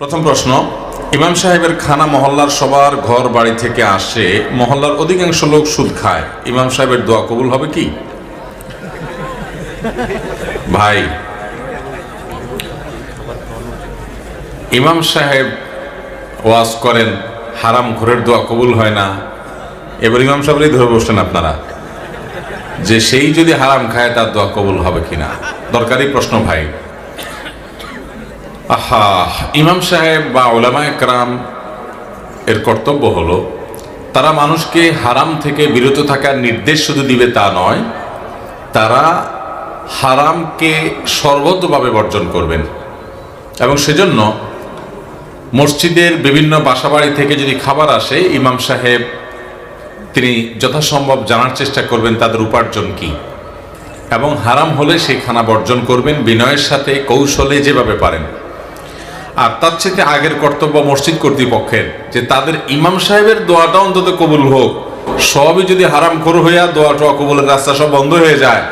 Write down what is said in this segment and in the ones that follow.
প্রথম প্রশ্ন, ইমাম সাহেবের খানা মহল্লার সবার ঘর বাড়ি থেকে আসে, মহল্লার অধিকাংশ লোক সুদ খায়। ইমাম সাহেবের দোয়া কবুল হবে কি? ভাই, ইমাম সাহেব ওয়াজ করেন, হারাম ঘরের দোয়া কবুল হয় না। এবার ইমাম সাহেবই ধরে বসলেন আপনারা, যে সেই যদি হারাম খায়, তার দোয়া কবুল হবে কিনা? দরকারি প্রশ্ন ভাই। আহা, ইমাম সাহেব বা ওলামা একরাম এর কর্তব্য হলো, তারা মানুষকে হারাম থেকে বিরত থাকার নির্দেশ শুধু দিবে তা নয়, তারা হারামকে সর্বতভাবে বর্জন করবেন। এবং সেজন্য মসজিদের বিভিন্ন বাসাবাড়ি থেকে যদি খাবার আসে, ইমাম সাহেব তিনি যথাসম্ভব জানার চেষ্টা করবেন তাদের উপার্জন কি। এবং হারাম হলে সেই খানা বর্জন করবেন বিনয়ের সাথে, কৌশলে যেভাবে পারেন। আর তার চেয়ে আগের কর্তব্য মসজিদ কর্তৃপক্ষের, যে তাদের ইমাম সাহেবের দোয়াটা অন্তত কবুল হোক। সবই যদি হারাম খোর হইয়া দোয়া টোয়া কবুলের রাস্তা সব বন্ধ হয়ে যায়,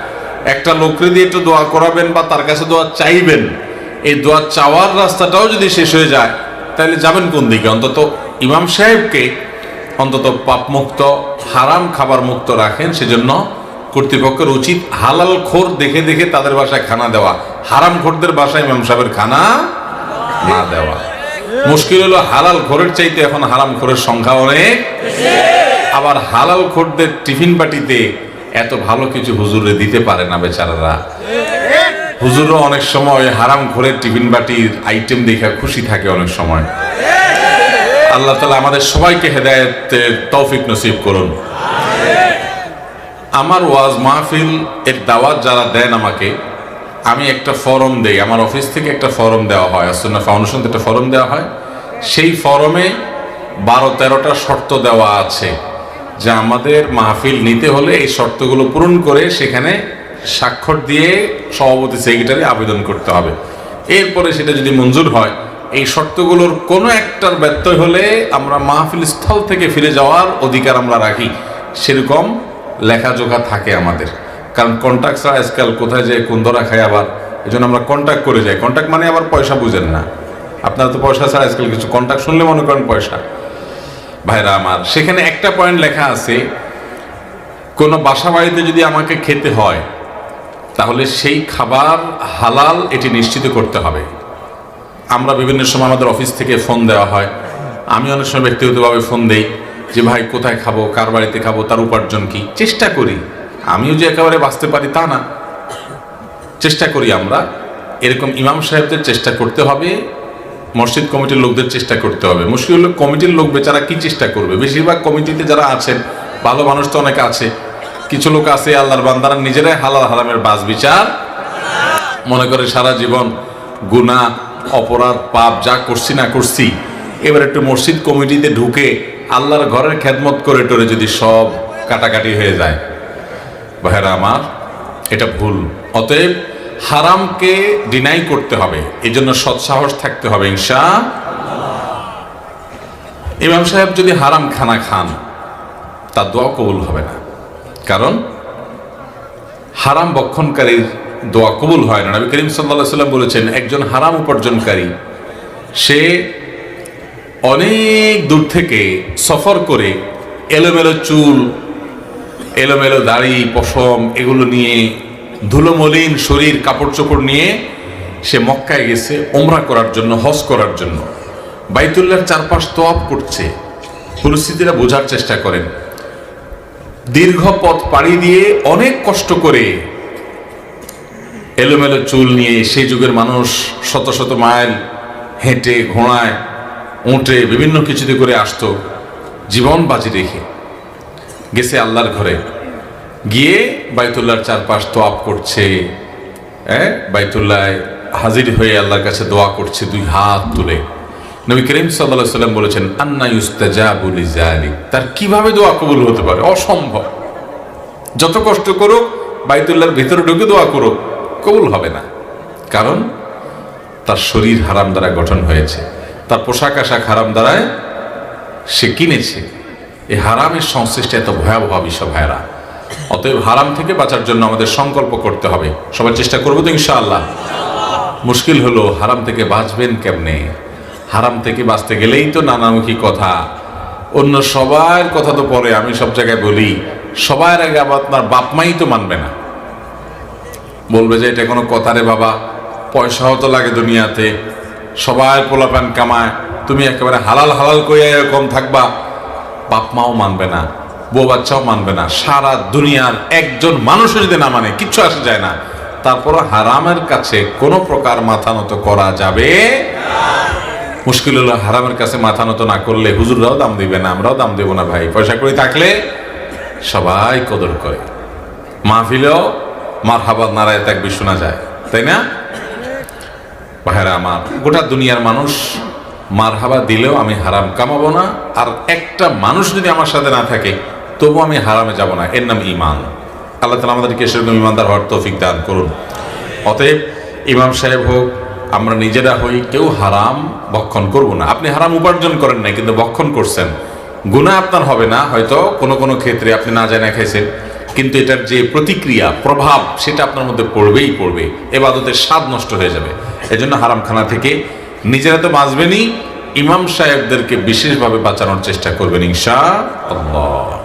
একটা লোকরে দিয়ে একটু দোয়া করাবেন বা তার কাছে দোয়া চাইবেন, এই দোয়া চাওয়ার রাস্তাটাও যদি শেষ হয়ে যায়, তাহলে যাবেন কোন দিকে? অন্তত ইমাম সাহেবকে অন্তত পাপমুক্ত, হারাম খাবার মুক্ত রাখেন, সেজন্য কর্তৃপক্ষের উচিত হালাল খোর দেখে দেখে তাদের বাসায় খানা দেওয়া। হারাম খোরদের বাসায় ইমাম সাহেবের খানা না দেওয়া। মুশকিল হলো হালাল খোরের চাইতে এখন হারাম খোরের সংখ্যা অনেক। আবার হালাল খোরদের টিফিন পার্টিতে এত ভালো কিছু হুজুরে দিতে পারে না বেচারারা। হুজুরও অনেক সময় হারাম খোরের টিফিন বাটির আইটেম দেখে খুশি থাকে অনেক সময়। আল্লাহ তালা আমাদের সবাইকে হেদায়তের তৌফিক নসিব করুন। আমার ওয়াজ মাহফিল এর দাওয়াত যারা দেন আমাকে আমি একটা ফরম দেই। আমার অফিস থেকে একটা ফরম দেওয়া হয়। আসন্না ফাউন্ডেশন থেকে একটা ফরম দেওয়া হয়। সেই ফরমে বারো, তেরোটা শর্ত দেওয়া আছে, যে আমাদের মাহফিল নিতে হলে এই শর্তগুলো পূরণ করে সেখানে স্বাক্ষর দিয়ে সভাপতি সেক্রেটারি আবেদন করতে হবে। এরপরে সেটা যদি মঞ্জুর হয়, এই শর্তগুলোর কোনো একটার ব্যত্যয় হলে আমরা মাহফিল স্থল থেকে ফিরে যাওয়ার অধিকার আমরা রাখি। সেরকম লেখাজোখা থাকে আমাদের। কারণ কন্ট্যাক্ট ছাড়া আজকাল কোথায় যায় কোন ধরা খায় আবার এই জন্য আমরা কন্ট্যাক্ট করে যাই। কন্ট্যাক্ট মানে আবার পয়সা বুঝেন না। আপনারা তো পয়সা ছাড়া আজকাল কিছু কন্ট্যাক্ট শুনলে মনে করেন পয়সা। ভাইরা আমার, সেখানে একটা পয়েন্ট লেখা আছে, কোনো বাসা বাড়িতে যদি আমাকে খেতে হয়, তাহলে সেই খাবার হালাল এটি নিশ্চিত করতে হবে। আমরা বিভিন্ন সময় আমাদের অফিস থেকে ফোন দেওয়া হয়। আমি অনেক সময় ব্যক্তিগতভাবে ফোন দেই যে, ভাই, কোথায় খাব? কার বাড়িতে খাব? তার উপার্জন কি? চেষ্টা করি। আমিও যে একেবারে বাঁচতে পারি তা না। চেষ্টা করি আমরা। এরকম ইমাম সাহেবদের চেষ্টা করতে হবে, মসজিদ কমিটির লোকদের চেষ্টা করতে হবে। মুশকিল হলো কমিটির লোক বেচারা কি চেষ্টা করবে? বেশিরভাগ কমিটিতে যারা আছেন ভালো মানুষ তো অনেকে আছে। কিছু লোক আছে আল্লাহর বান্দারা নিজেরাই হালাল হারামের বাস বিচার মনে করে সারা জীবন গুনাহ, অপরাধ, পাপ যা করছি না করছি, এবার একটু মসজিদ কমিটিতে ঢুকে আল্লাহর ঘরের খেদমত করে টোরে যদি সব কাটাকাটি হয়ে যায়। ভাইরা আমার, এটা ভুল। অতএব হারামকে ডিনাই করতে হবে এই জন্য সৎসাহস থাকতে হবে ইনশা ইমাম সাহেব যদি হারাম খানা খান, তার দোয়া কবুল হবে না। কারণ হারাম বক্ষণকারীর দোয়া কবুল হয় না। নবী করিম সাল্লাহ সাল্লাম বলেছেন, একজন হারাম উপার্জনকারী, সে অনেক দূর থেকে সফর করে এলোমেলো চুল এলোমেলো দাড়ি, পশম, এগুলো নিয়ে ধুলোমলিন শরীর কাপড় চোপড় নিয়ে সে মক্কায় গেছে ওমরা করার জন্য, হজ করার জন্য। বাইতুল্লার চারপাশ তোয়াব করছে। পরিস্থিতিটা বোঝার চেষ্টা করেন। দীর্ঘ পথ পাড়ি দিয়ে অনেক কষ্ট করে এলোমেলো চুল নিয়ে সেই যুগের মানুষ শত শত মাইল হেঁটে, ঘোড়ায়, উঁটে, বিভিন্ন কিছুতে করে আসতো, জীবন বাজি রেখে। গেছে আল্লাহর ঘরে। গিয়ে বাইতুল্লাহর চারপাশ তোয়াপ করছে হ্যাঁ? বাইতুল্লাহ হাজির হয়ে আল্লাহর কাছে দোয়া করছে দুই হাত তুলে। নবী করিম সাল্লাহ সাল্লাম বলেছেন, আন্না ইউস্তাজাবুল জালি তার কীভাবে দোয়া কবুল হতে পারে? অসম্ভব। যত কষ্ট করুক, বাইতুল্লাহর ভিতরে ঢুকে দোয়া করুক, কবুল হবে না। কারণ তার শরীর হারাম দ্বারা গঠন হয়েছে। তার পোশাক আশাক হারাম দ্বারায় সে কিনেছে। এই হারামের সংশ্লিষ্ট এত ভয়াবহ বিষয় ভাইরা অতএব হারাম থেকে বাঁচার জন্য আমাদের সংকল্প করতে হবে। সবার চেষ্টা করব তো ইনশাআল্লাহ। মুশকিল হলো হারাম থেকে বাঁচবেন কেমনে? হারাম থেকে বাঁচতে গেলেই তো নানামুখী কথা। অন্য সবার কথা তো পরে আমি সব জায়গায় বলি, সবার আগে আবার আপনার বাপ মাই তো মানবে না। বলবে যে এটা কোনো কথা রে বাবা, পয়সাও তো লাগে দুনিয়াতে। সবাই পোলাপান কামায়, তুমি একেবারে হালাল হালাল করে এরকম থাকবা। বাপ মাও মানবে না বউ বাচ্চাও মানবে না, সারা দুনিয়ার একজন মানুষও যদি না মানে কিচ্ছু আসে যায় না। তারপরও হারামের কাছে কোনো প্রকার মাথা নত করা যাবে মুশকিল হলো হারামের কাছে মাথা নত না করলে হুজুররাও দাম দিবে না, আমরাও দাম দেবো না ভাই। পয়সা করে থাকলে সবাই কদর করে। মাহফিলেও মার হাবাদ নারায় তাকবি শোনা যায়, তাই না? ভাইরা আমার, গোটা দুনিয়ার মানুষ মার হাবা দিলেও আমি হারাম কামাবো না। আর একটা মানুষ যদি আমার সাথে না থাকে তবু আমি হারামে যাব না। এর নাম ইমান আল্লাহ তালা আমাদেরকে সেরকম ইমানদার হওয়ার তৌফিক দান করুন। অতএব ইমাম সাহেব হোক, আমরা নিজেরা হই, কেউ হারাম ভক্ষণ করব না। আপনি হারাম উপার্জন করেন নাই, কিন্তু ভক্ষণ করছেন। গুণা আপনার হবে না, হয়তো কোনো কোনো ক্ষেত্রে আপনি না জানা খাইছেন, কিন্তু এটার যে প্রতিক্রিয়া, প্রভাব, সেটা আপনার মধ্যে পড়বেই পড়বে। এবাদতের স্বাদ নষ্ট হয়ে যাবে। এজন্য হারামখানা থেকে নিজেরা তো বাঁচবেনই। ইমাম সাহেবদেরকে বিশেষভাবে বাঁচানোর চেষ্টা করবেন ইনশা আল্লাহ